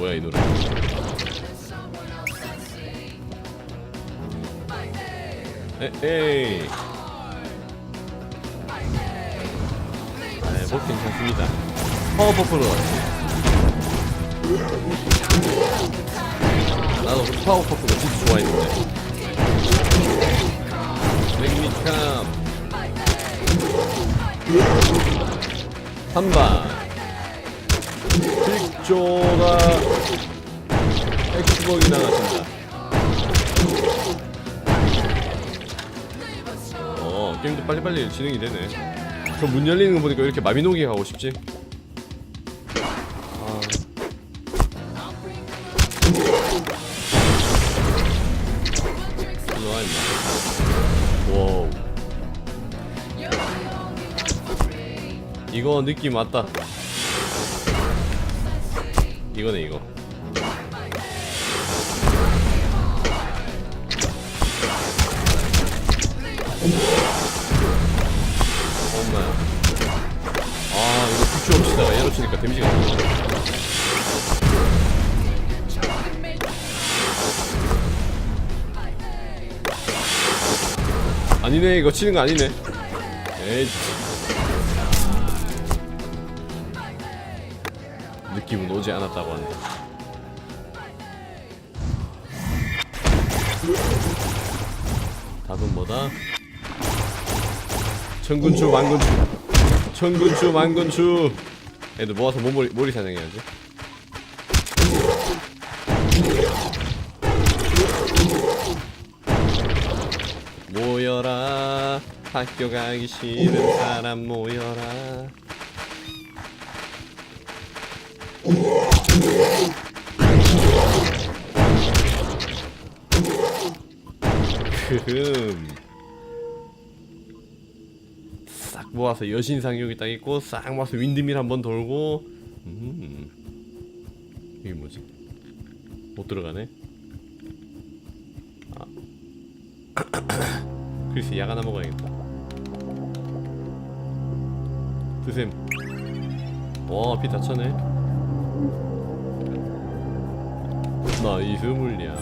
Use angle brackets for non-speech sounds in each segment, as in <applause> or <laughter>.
뭐야 이 노래? 에, 에이. 네, 뭐 괜찮습니다. 파워 퍼프로 나도 파워 퍼프가 진짜 좋아했는데. 맥미캄 한방 빅조가 엑스복이 나가신다 어 게임도 빨리빨리 진행이 되네 저 문 열리는 거 보니까 왜 이렇게 마비노기 하고 싶지? 아. 이거 느낌 왔다 이거네 이거. 엄마야 아 이거 픽주 없이다가 얘로 치니까 데미지가 안 아니네 이거 치는 거 아니네. 에이 느낌은 오지 않았다고 한다. 답은 뭐다? 천군추 만군추. 천군추 만군추. 애들 모아서 몸머리 머리 사냥해야지. 모여라. 학교 가기 싫은 사람 모여라 크흠. 싹 모아서 여신상용이 딱 있고 싹 모아서 윈드밀 한번 돌고. 음. 이게 뭐지? 못 들어가네. 아. <coughs> 글쎄 약 하나 먹어야겠다. 드셈. 와피 다 차네 나이스 물량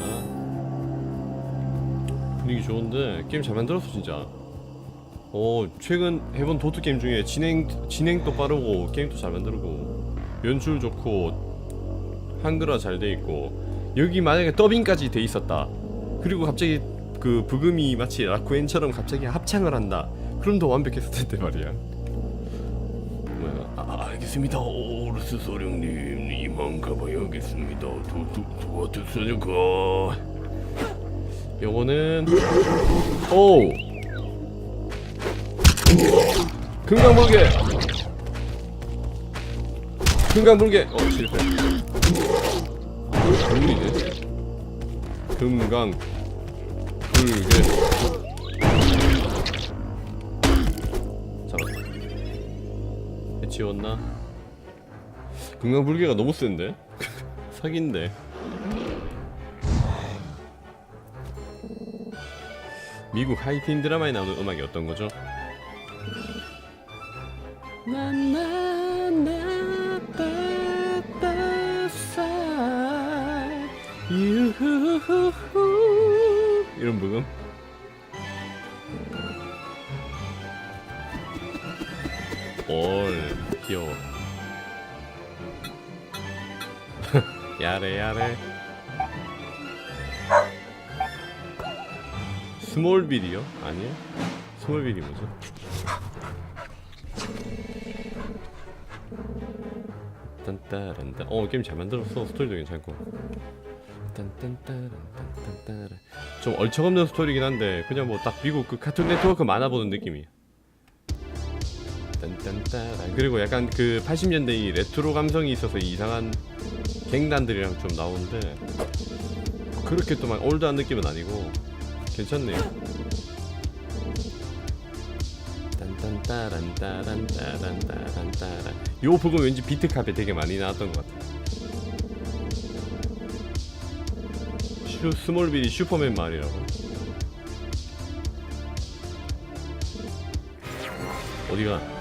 분위기 좋은데 게임 잘 만들었어 진짜. 어 최근 해본 도트 게임 중에 진행 진행도 빠르고 게임도 잘 만들고 연출 좋고 한글화 잘 돼 있고 여기 만약에 더빙까지 돼 있었다. 그리고 갑자기 그 부금이 마치 라쿠엔처럼 갑자기 합창을 한다. 그럼 더 완벽했을 텐데 말이야 알겠습니다 오르스 소령님. 이만 가봐야겠습니다. 도도 도와주세요 요거는 오! 금강 불개! 금강 불개! 어 실패. 금물이네 금강 불개 해치웠나? 금강불개가 너무 센데? <laughs> 사기인데. 미국 하이틴 드라마에 나오는 음악이 어떤 거죠? 이런 부금? 올 귀여워. <laughs> 야래 야래. 스몰빌이요? 아니요 스몰빌이 뭐죠? 딴따란따. 어 게임 잘 만들었어. 스토리도 괜찮고. 딴딴따란딴딴따란. 좀 얼척없는 스토리긴 한데 그냥 뭐 딱 미국 그 카툰 네트워크 만화 보는 느낌이야 딴딴따란 그리고 약간 그 80년대 이 레트로 감성이 있어서 이상한 갱단들이랑 좀 나오는데 그렇게 또 막 올드한 느낌은 아니고 괜찮네요. 딴딴따란따란따란따란따란. 요 부분 왠지 비트캅에 되게 많이 나왔던 것 같아 슈, 스몰빌이 슈퍼맨 말이라고? 어디가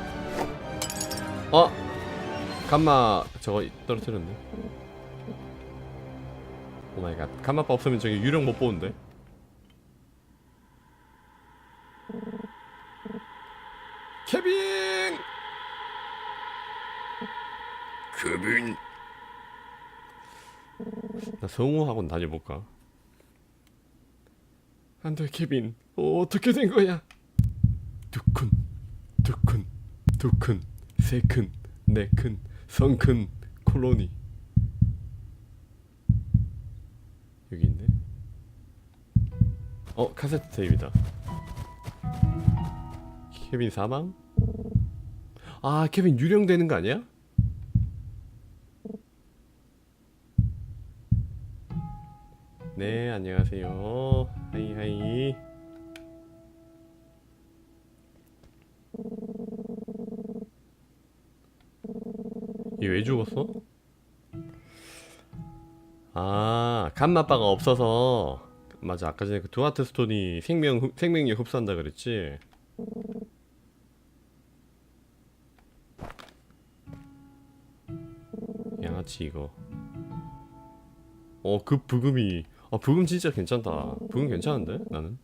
어? 감마 저거 떨어뜨렸네. 오마이갓. 간맛바 없으면 저기 유령 못 보는데? 케빈! 케빈. 나 성우학원 다녀볼까? 안돼 케빈. 어, 어떻게 된 거야? 두큰 두큰 두큰 세큰 네큰 성큰 콜로니. 여기 있네. 어 카세트 테이프다. 케빈 사망? 아 케빈 유령되는 거 아니야? 네 안녕하세요. 하이 하이 얘 왜 죽었어? 아 간맛바가 없어서. 맞아 아까 전에 그 두아트 스톤이 생명 흡- 생명력 흡수한다 그랬지? 양아치 이거. 어 그 부금이 아 부금 진짜 괜찮다. 부금 괜찮은데 나는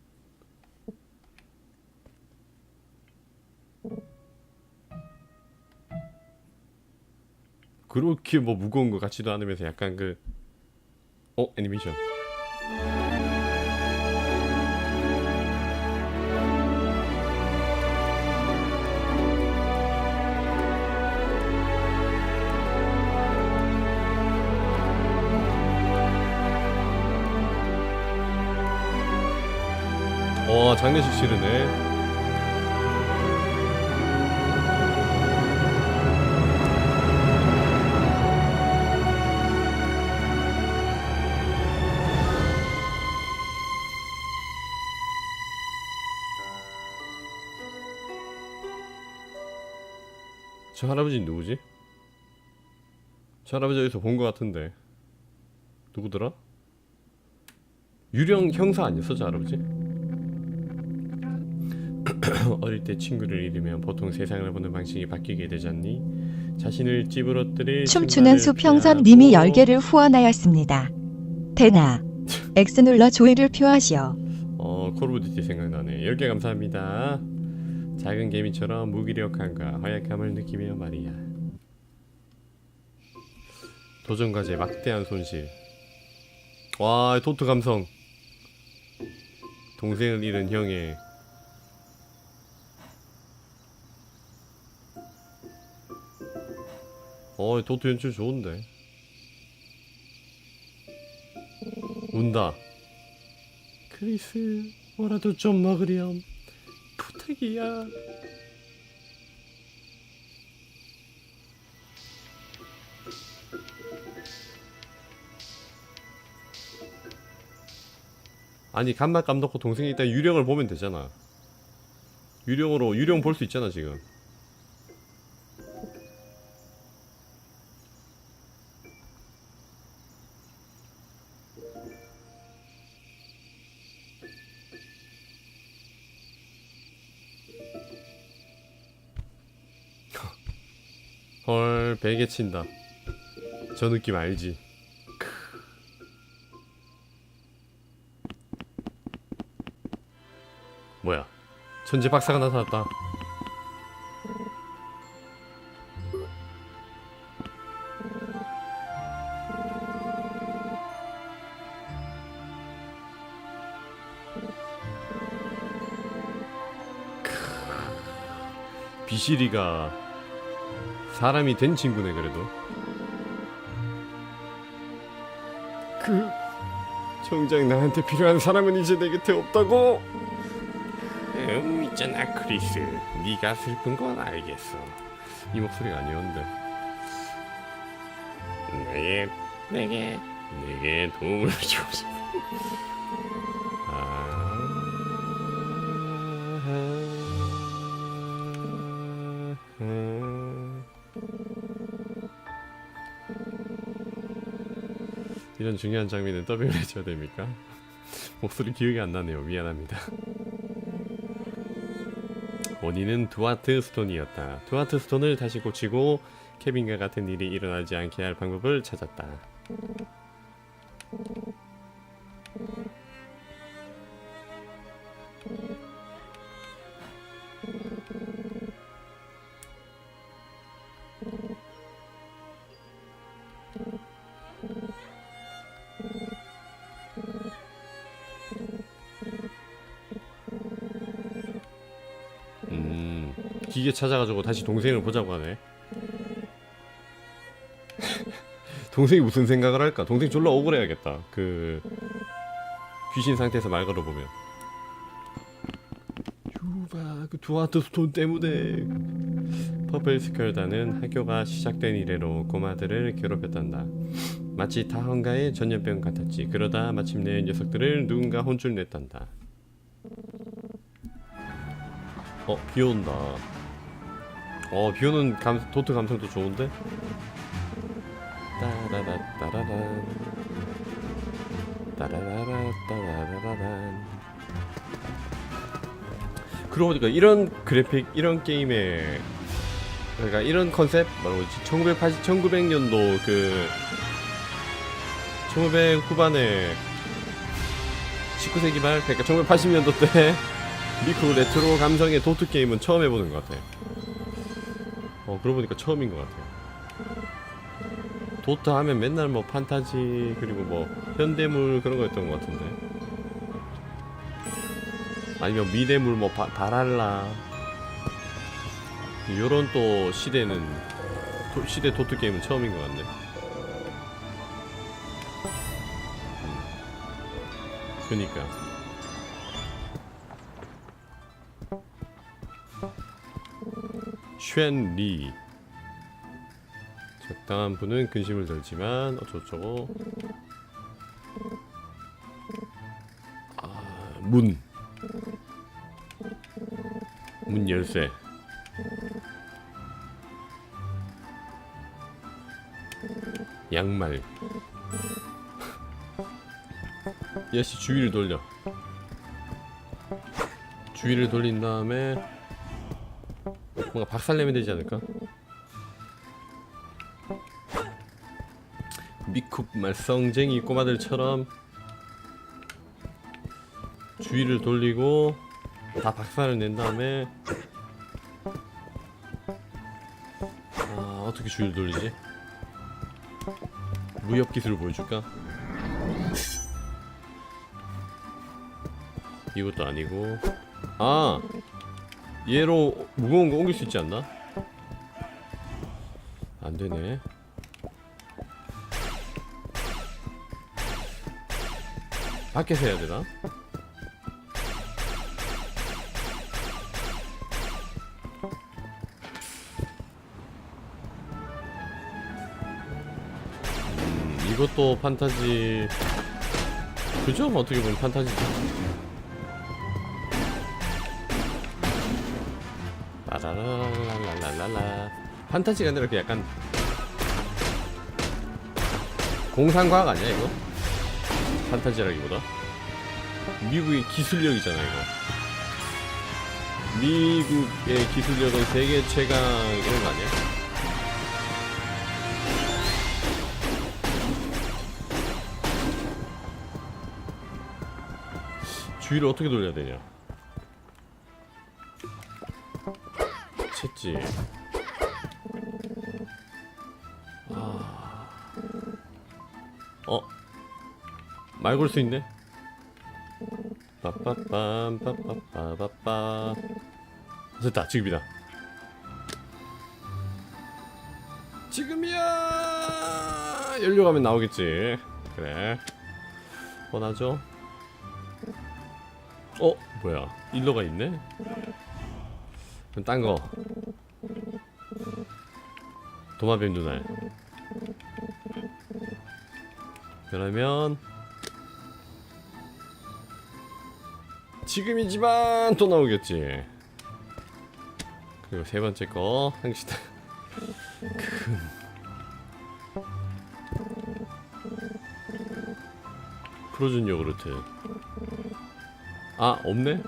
그렇게 뭐 무거운 거 같지도 않으면서 약간 그 어? 애니메이션 와 장례식 치르네 저 할아버지는 누구지? 저 할아버지 어디서 본 것 같은데 누구더라? 유령 형사 아니었어 저 할아버지? <clears throat> 어릴 때 친구를 잃으면 보통 세상을 보는 방식이 바뀌게 되지 않니? 자신을 찌부러뜨릴 춤추는 수평선님이 피하고 10개를 후원하였습니다. 대나 <laughs> X 눌러 조회를 표하시오. 어 콜 오브 듀티 생각나네 10개 감사합니다 작은 개미처럼 무기력함과 허약함을 느끼며 말이야. 도전 과제 막대한 손실. 와 도트 감성. 동생을 잃은 형의 어 도트 연출 좋은데? 운다. 크리스 뭐라도 좀 먹으렴 부탁이야. 아니 간맛 감 넣고 동생이 일단 유령을 보면 되잖아. 유령으로 유령 볼 수 있잖아 지금 헐 베개 친다 저 느낌 알지 크. 뭐야 천재 박사가 나타났다 크. 비시리가 사람이 된 친구네 그래도. 그 정작 나한테 필요한 사람은 이제 내 곁에 없다고? 음 있잖아 크리스. 네가 슬픈 건 알겠어. 이 목소리가 아니었는데. 내게 내게 내게 도움을 주고 싶어 이런 중요한 장면은 더빙을 해줘야 됩니까? <laughs> 목소리 기억이 안 나네요. 미안합니다. 원인은 두아트 스톤이었다. 두아트 스톤을 다시 고치고 케빈과 같은 일이 일어나지 않게 할 방법을 찾았다. 기계 찾아가지고 다시 동생을 보자고 하네. 동생이 무슨 생각을 할까? 동생 졸라 억울해야겠다. 그 귀신 상태에서 말 걸어보면. 유바 그 두아트 스톤 때문에 퍼플 스컬다는 학교가 시작된 이래로 꼬마들을 괴롭혔단다. 마치 다헌가의 전염병 같았지. 그러다 마침내 녀석들을 누군가 혼쭐 냈단다. 어, 비 온다. 어, 비 오는 감, 도트 감성도 좋은데? 따라라 따라란 따라라라 따라라란 그러고 보니까 이런 그래픽, 이런 게임에 그러니까 이런 컨셉 뭐라고 그러지? 1980, 1900년도 그 1900 후반에 19세기 말 그러니까 1980년도 때 <laughs> 미국 레트로 감성의 도트 게임은 처음 해보는 것 같아. 어 그러고 보니까 처음인 것 같아. 도트 하면 맨날 뭐 판타지 그리고 뭐 현대물 그런 거였던 것 같은데. 아니면 미래물 뭐 바, 바랄라 요런 또 시대는 도, 시대 도트 게임은 처음인 것 같네. 음. 그니까. 쉔리 적당한 분은 근심을 덜지만 어쩌고저쩌고 아, 문. 문 열쇠. 양말. <laughs> 야씨 주위를 돌려. 주위를 돌린 다음에 뭔가 박살내면 되지 않을까? 미쿡 말썽쟁이 꼬마들처럼 주위를 돌리고 다 박살을 낸 다음에 아 어떻게 주위를 돌리지? 무협 기술을 보여줄까? 이것도 아니고 아 얘로 무거운 거 옮길 수 있지 않나? 안 되네. 밖에서 해야 되나? 음, 이것도 판타지 그죠? 어떻게 보면 판타지죠. 라라라라라라라 판타지가 아니라 그 약간 공상과학 아니야 이거? 판타지라기보다 미국의 기술력이잖아 이거 미국의 기술력은 세계 최강 이런 거 아니야? 주위를 어떻게 돌려야 되냐 채지 아... 어? 말 걸 수 있네? 빠빠빰 빠빠빠빠빠 됐다 지금이다 지금이야 열려가면 나오겠지 그래 뻔하죠 어? 뭐야 일러가 있네? 그럼 딴 거 도마뱀 눈알. 그러면 지금이지만 또 나오겠지. 그리고 세 번째 거 항시다. 큰. 프로즌 요구르트. 아 없네?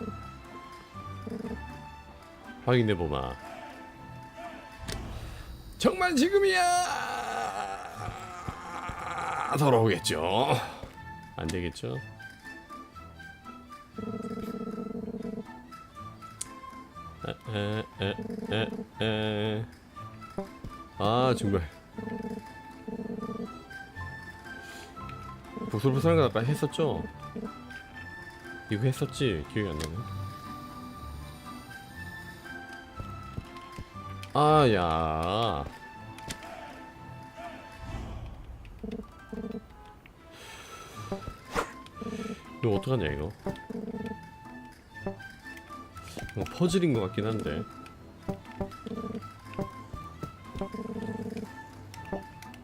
확인해보마 정말 지금이야. 돌아오겠죠. 안 되겠죠? 에 에 에 에. 아 정말. 부슬부슬한 거 아까 했었죠? 이거 했었지? 기억이 안 나네. 아야 이거 어떡하냐 이거? 이거 퍼즐인 것 같긴 한데.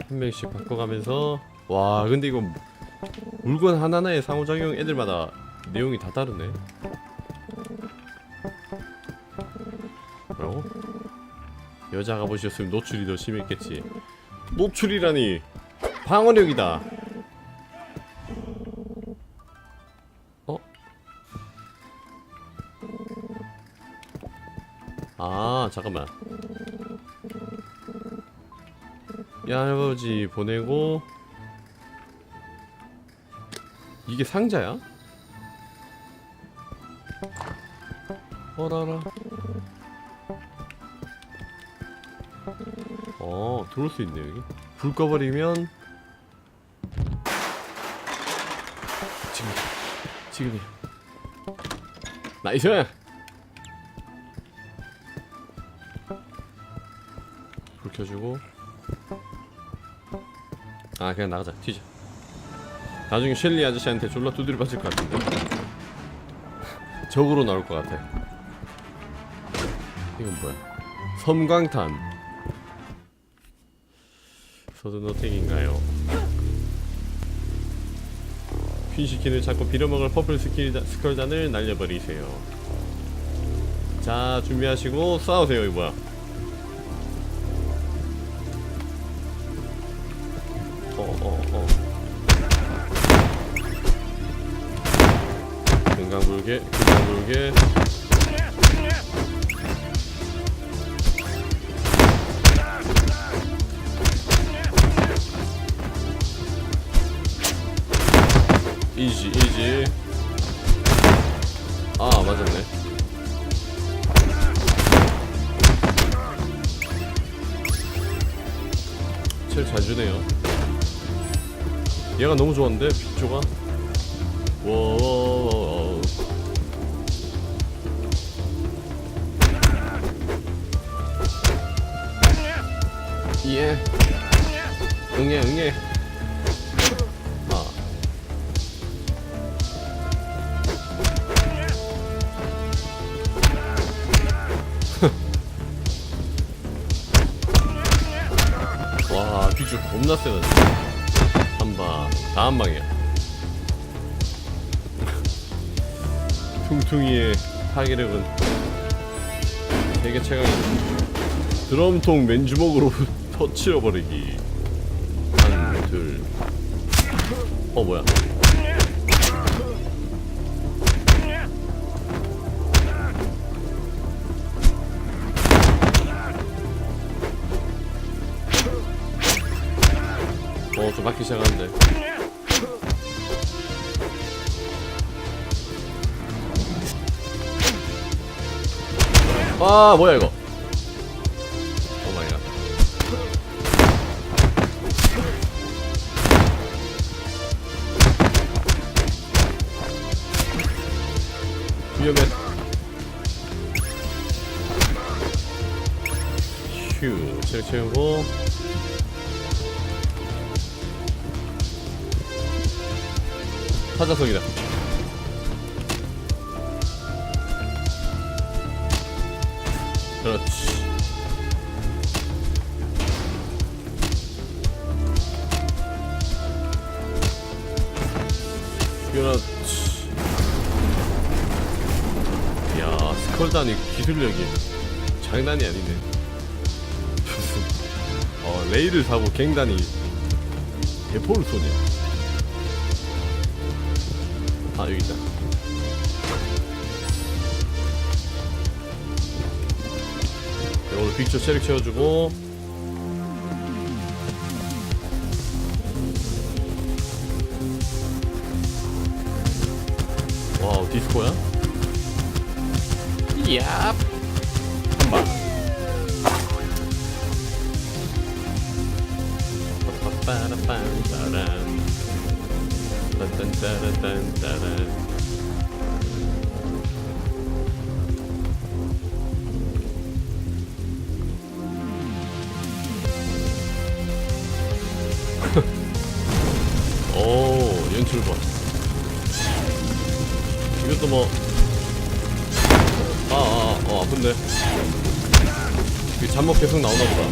한 명씩 바꿔가면서. 와 근데 이거 물건 하나하나의 상호작용 애들마다 내용이 다 다르네. 뭐라고? 여자가 보셨으면 노출이 더 심했겠지. 노출이라니 방어력이다 잠깐만. 이 할아버지 보내고. 이게 상자야? 어라라. 어 들어올 수 있네 여기. 불 꺼버리면. 지금 지금이야. 나이스 불 켜주고. 아 그냥 나가자. 튀자. 나중에 셸리 아저씨한테 졸라 두드려 맞을 것 같은데. 적으로 나올 것 같아. 이건 뭐야? 섬광탄. 서든어택인가요? 퀸시킨을 찾고 빌어먹을 퍼플 스킬, 스컬잔을 날려버리세요. 자 준비하시고 싸우세요 이거 뭐야 어어어 금강불개 금강불개. 이지 이지. 아 맞았네. 제일 잘 주네요 얘가 너무 좋았는데 빅조가 워 파괴력은 세계 최강이다 드럼통 맨주먹으로 <laughs> 터치려버리기. 한둘어 뭐야? 어좀 맞기 시작하는데 아 뭐야 이거? 오 마이 갓. 위험해. 휴 체력 채우고. 타자성이다 기술력이 장난이 아니네. 무슨 어 레이를 사고 갱단이 대포를 쏘네. 아 여기 있다. 네, 오늘 빅조 체력 채워주고. 와우 디스코야? 얍. 엄마. 빠라빠라빠란. 딴딴따라딴따란. 오 연출봐 이것도 뭐 어, 아픈데. 이 잠복 계속 나오나 보다.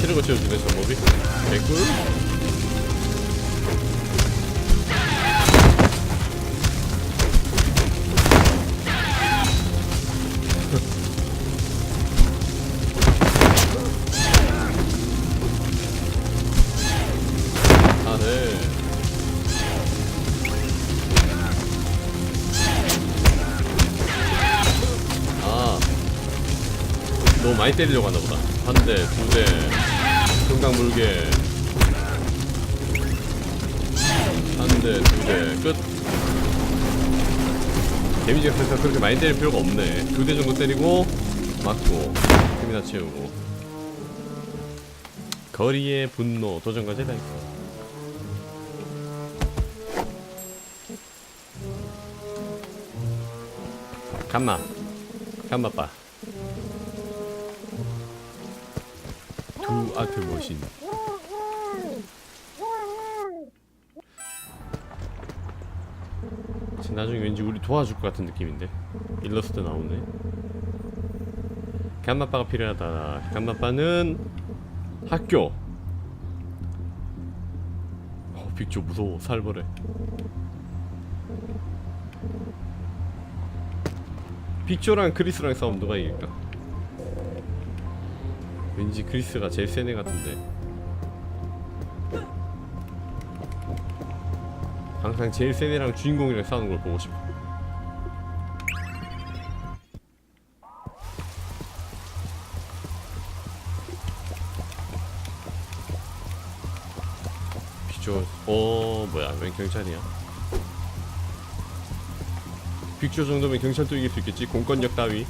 치는 거 채워주네, 잠복이. 개꿀. 많이 때리려고 하나 보다. 한 대, 두 대, 금강 물개. 한 대, 두 대, 끝. 데미지가 그래서 그렇게 많이 때릴 필요가 없네. 두 대 정도 때리고 맞고 힘이나 채우고. 거리의 분노 도전과제 라이프 감마. 감마빠 두 아트 머신. 나중에 왠지 우리 도와줄 것 같은 느낌인데? 일러스트 나오네. 감마빠가 필요하다. 감마빠는 학교. 어, 빅조 무서워. 살벌해. 빅조랑 크리스랑 싸우면 누가 이길까? 왠지 크리스가 제일 센 애 같은데. 항상 제일 센 애랑 주인공이랑 싸우는 걸 보고 싶어. 빅조 어 뭐야 웬 경찰이야? 빅조 정도면 경찰도 이길 수 있겠지? 공권력 따위.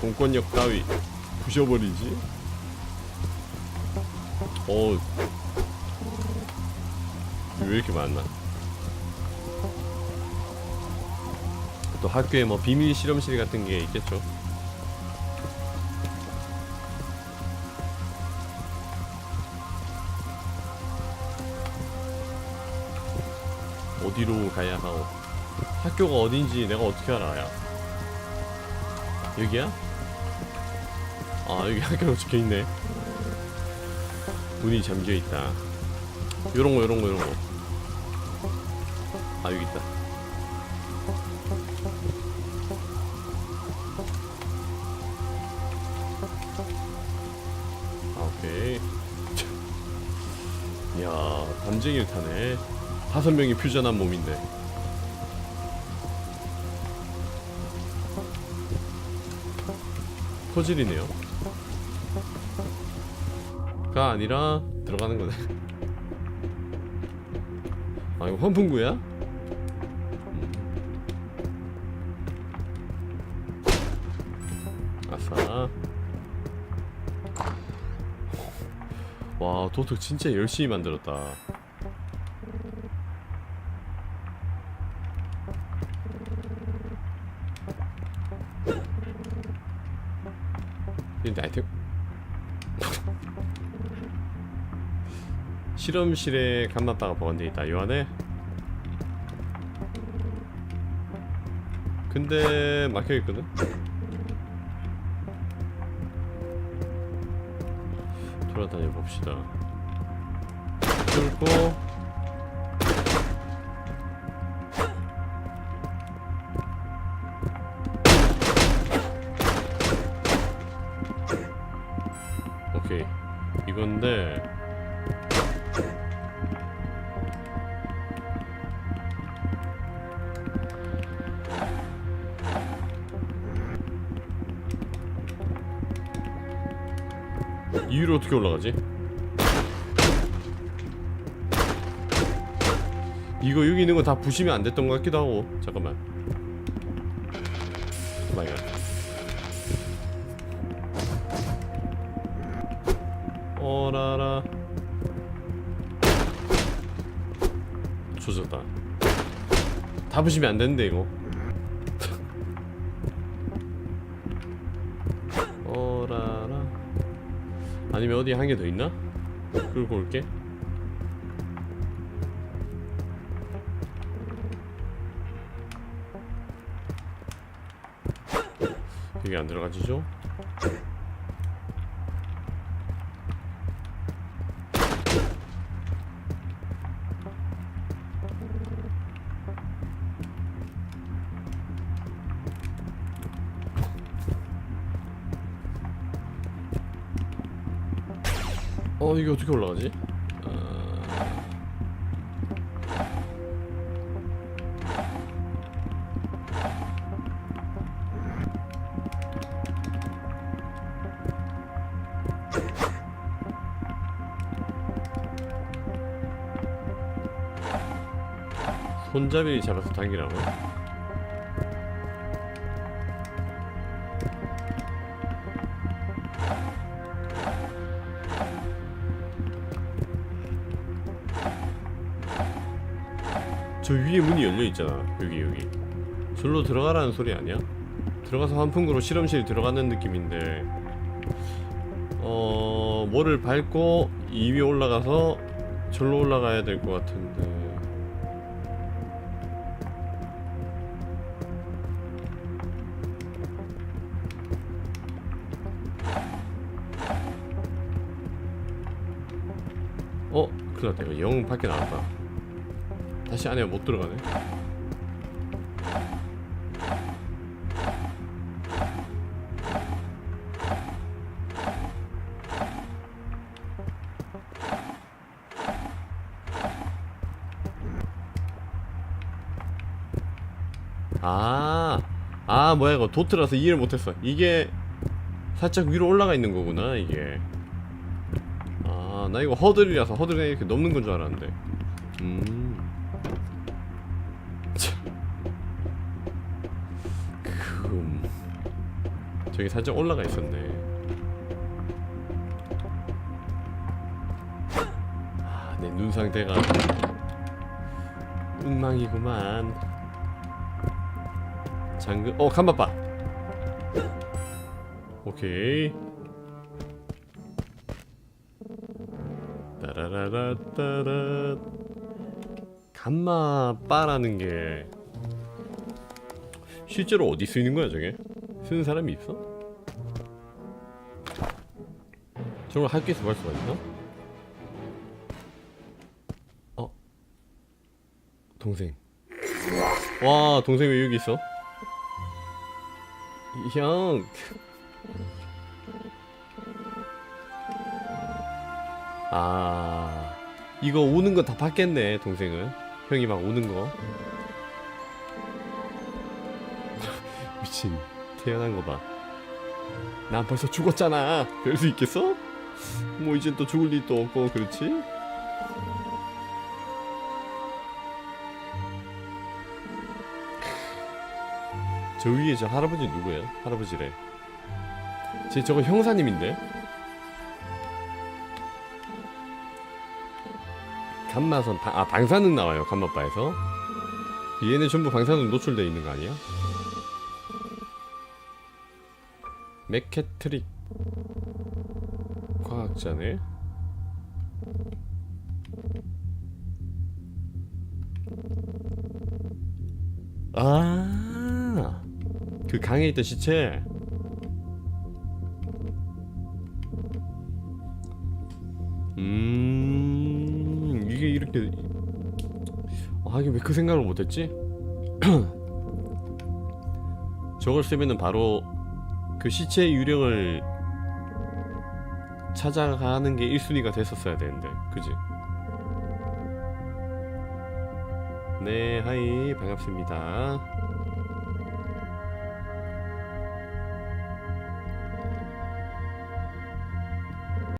공권력 따위. 부셔버리지 어. 왜 이렇게 많나? 또 학교에 뭐 비밀 실험실 같은 게 있겠죠. 어디로 가야 하오? 학교가 어딘지 내가 어떻게 알아, 야? 여기야? 아, 여기 학교가 적혀 있네. 문이 잠겨 있다. 요런 거, 요런 거, 요런 거. 아, 여기 있다. 아, 오케이. <laughs> 야, 담쟁이를 타네. 다섯 명이 퓨전한 몸인데. 포질이네요. 가 아니라 들어가는 거네. <laughs> 아 이거 환풍구야? 음. 아싸. 와 도둑 진짜 열심히 만들었다. 근데 아이템 실험실에 감마바가 보관돼 있다. 요 안에. 근데 막혀 있거든. 돌아다녀 봅시다. 뚫고 이 위로 어떻게 올라가지? 이거 여기 있는 거 다 부시면 안 됐던 것 같기도 하고. 잠깐만. 마이 갓. 어라라. 조졌다. 다 부시면 안 되는데 이거 아니면 어디 한 개 더 있나? 끌고 올게 여기 안 들어가지죠? 이게 어떻게 올라가지? 아... 손잡이 잡아서 당기라고? 저 위에 문이 열려 있잖아. 여기 여기. 절로 들어가라는 소리 아니야? 들어가서 환풍구로 실험실 들어가는 느낌인데 어 뭐를 밟고 이 위에 올라가서 절로 올라가야 될 것 같은데 안에 못 들어가네 아, 아 뭐야 이거 도트라서 이해를 못했어. 이게 살짝 위로 올라가 있는 거구나 이게. 아, 나 이거 허들이라서 허들에 이렇게 넘는 건 줄 알았는데. 음. 저기 살짝 올라가 있었네. 아, 내 눈 상태가 엉망이구만. 장금 어 간바빠 오케이 따라라라따라 간마빠라는 게 실제로 어디 쓰이는 거야 저게 쓰는 사람이 있어? 저걸 학교에서 볼 수가 있나? 어 동생 와 동생 왜 여기 있어? 형. 아, 이거 우는 거 다 봤겠네, 동생은. 형이 막 우는 거. <laughs> 미친, 태어난 거 봐. 난 벌써 죽었잖아. 그럴 수 있겠어? 뭐 이젠 또 죽을 일도 없고, 그렇지? 저 위에 저 할아버지 누구예요? 할아버지래. 제 저거 형사님인데? 감마선 방, 아 방사능 나와요 감마바에서. 얘네 전부 방사능 노출돼 있는 거 아니야? 메케트릭 과학자네. 아. 그 강에 있던 시체 음 이게 이렇게 아 이게 왜 그 생각을 못했지? <clears throat> 저걸 쓰면은 바로 그 시체의 유령을 찾아가는 게 1순위가 됐었어야 되는데 그지? 네 하이 반갑습니다